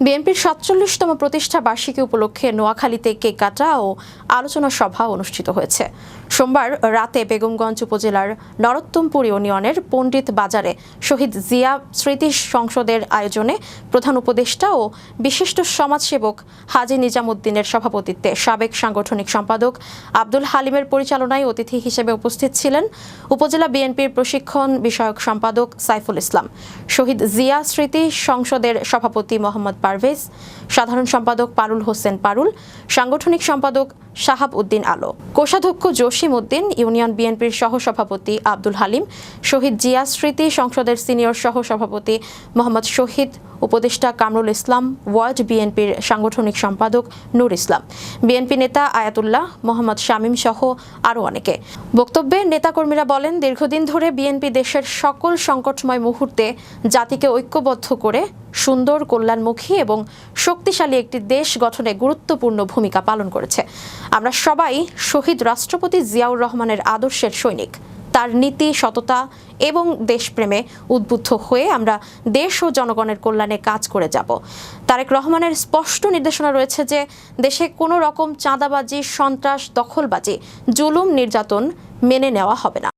বিএনপির সাতচল্লিশতম প্রতিষ্ঠা বার্ষিকী উপলক্ষে নোয়াখালীতে কেক কাটা ও আলোচনা সভা অনুষ্ঠিত হয়েছে। সোমবার রাতে বেগমগঞ্জ উপজেলার নরোত্তমপুর ইউনিয়নের পণ্ডিত বাজারে শহীদ জিয়া স্মৃতি সংসদের আয়োজনে প্রধান উপদেষ্টা ও বিশিষ্ট সমাজসেবক হাজি নিজামুদ্দিনের সভাপতিত্বে সাবেক সাংগঠনিক সম্পাদক আব্দুল হালিমের পরিচালনায় অতিথি হিসেবে উপস্থিত ছিলেন উপজেলা বিএনপির প্রশিক্ষণ বিষয়ক সম্পাদক সাইফুল ইসলাম। শহীদ জিয়া স্মৃতি সংসদের সভাপতি মোহাম্মদ পারভেজ, সাধারণ সম্পাদক পারুল হোসেন পারুল, সাংগঠনিক সম্পাদক শাহাব উদ্দিন আলো। কোষাধ্যক্ষ জসিম উদ্দিন, ইউনিয়ন বিএনপির সহসভাপতি আব্দুল হালিম, শহীদ জিয়া স্মৃতি সংসদের সিনিয়র সহসভাপতি মোহাম্মদ শহীদ উপদেষ্টা কামরুল ইসলাম, ওয়ার্ড বিএনপির সাংগঠনিক সম্পাদক নূর ইসলাম। বিএনপি নেতা আয়াতুল্লাহ, মোহাম্মদ শামীম সহ আরও অনেকে। বক্তব্যে নেতাকর্মীরা বলেন, দীর্ঘদিন ধরে বিএনপি দেশের সকল সংকটময় মুহূর্তে জাতিকে ঐক্যবদ্ধ করে সুন্দর কল্যাণমুখী এবং শক্তিশালী একটি দেশ গঠনে গুরুত্বপূর্ণ ভূমিকা পালন করেছে। আমরা সবাই শহীদ রাষ্ট্রপতি জিয়াউর রহমানের আদর্শের সৈনিক। তার নীতি, সততা এবং দেশপ্রেমে উদ্বুদ্ধ হয়ে আমরা দেশ ও জনগণের কল্যাণে কাজ করে যাব। তারেক রহমানের স্পষ্ট নির্দেশনা রয়েছে যে, দেশে কোনো রকম চাঁদাবাজি, সন্ত্রাস, দখলবাজি, জুলুম, নির্যাতন মেনে নেওয়া হবে না।